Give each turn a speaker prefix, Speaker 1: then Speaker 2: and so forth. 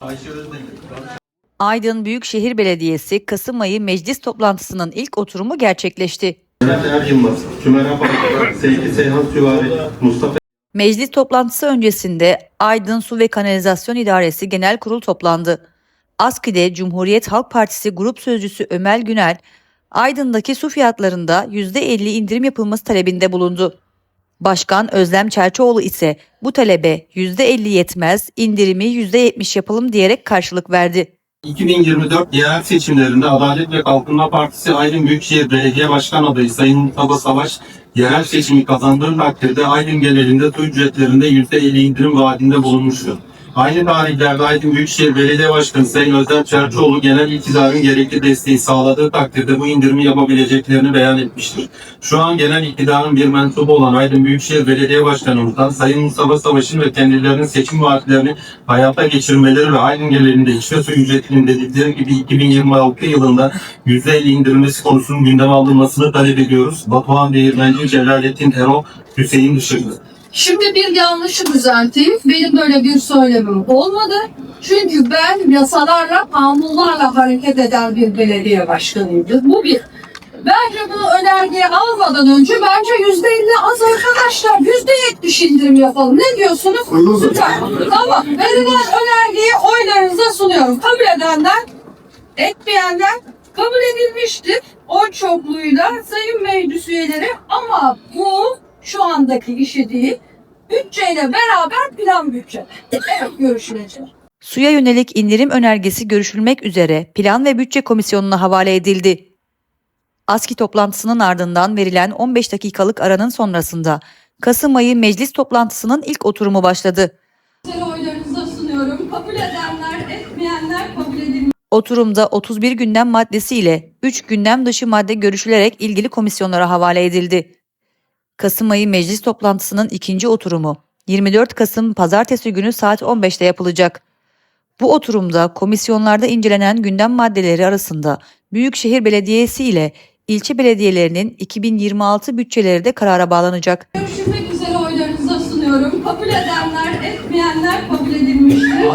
Speaker 1: Ayşe Özdemir.
Speaker 2: Aydın Büyükşehir Belediyesi Kasım ayı meclis toplantısının ilk oturumu gerçekleşti.
Speaker 1: Er Yılmaz, Seyhan Süvari, Mustafa
Speaker 2: Meclis toplantısı öncesinde Aydın Su ve Kanalizasyon İdaresi Genel Kurul toplandı. ASKİ'de Cumhuriyet Halk Partisi Grup Sözcüsü Ömel Günel, Aydın'daki su fiyatlarında %50 indirim yapılması talebinde bulundu. Başkan Özlem Çerçoğlu ise bu talebe %50 yetmez, indirimi %70 yapalım diyerek karşılık verdi.
Speaker 1: 2024 yerel seçimlerinde Adalet ve Kalkınma Partisi Aydın Büyükşehir Belediye Başkan adayı Sayın Mustafa Savaş yerel seçimi kazandığı takdirde Aydın genelinde su ücretlerinde %50 indirim vaadinde bulunmuştur. Aynı tarihlerde Aydın Büyükşehir Belediye Başkanı Sayın Özlem Çerçoğlu genel iktidarın gerekli desteği sağladığı takdirde bu indirimi yapabileceklerini beyan etmiştir. Şu an genel iktidarın bir mensubu olan Aydın Büyükşehir Belediye Başkanımızdan Sayın Mustafa Savaş'ın ve kendilerinin seçim vaatlerini hayata geçirmeleri ve Aydın genelinde içme su ücretinin dedikleri gibi 2026 yılında %50 indirilmesi konusunun gündeme alınmasını talep ediyoruz. Batuhan Değirmenci, Celalettin Erol, Hüseyin Işıklı.
Speaker 3: Şimdi bir yanlışı düzelteyim. Benim böyle bir söylemim olmadı. Çünkü ben yasalarla, kanunlarla hareket eden bir belediye başkanıydım. Bu bir. Bence bunu önergeye almadan önce bence yüzde elli az arkadaşlar. Yüzde yetmiş indirim yapalım. Ne diyorsunuz? Süper. Tamam. Verilen önergeyi oylarınıza sunuyorum. Kabul edenler, etmeyenler kabul edilmiştir. Oy çokluğuyla sayın meclis üyeleri ama bu şu andaki işi değil. Bütçeyle beraber plan bütçe. Evet görüşülecek.
Speaker 2: Suya yönelik indirim önergesi görüşülmek üzere Plan ve Bütçe Komisyonu'na havale edildi. ASKİ toplantısının ardından verilen 15 dakikalık aranın sonrasında Kasım ayı meclis toplantısının ilk oturumu başladı.
Speaker 3: Oylarınıza sunuyorum. Kabul edenler, etmeyenler kabul edilmiş.
Speaker 2: Oturumda 31 gündem maddesi ile 3 gündem dışı madde görüşülerek ilgili komisyonlara havale edildi. Kasım ayı meclis toplantısının ikinci oturumu 24 Kasım pazartesi günü saat 15'te yapılacak. Bu oturumda komisyonlarda incelenen gündem maddeleri arasında Büyükşehir Belediyesi ile ilçe belediyelerinin 2026 bütçeleri de karara bağlanacak.
Speaker 3: Görüşmek üzere oylarınıza sunuyorum. Kabul edenler, etmeyenler kabul edilmiştir.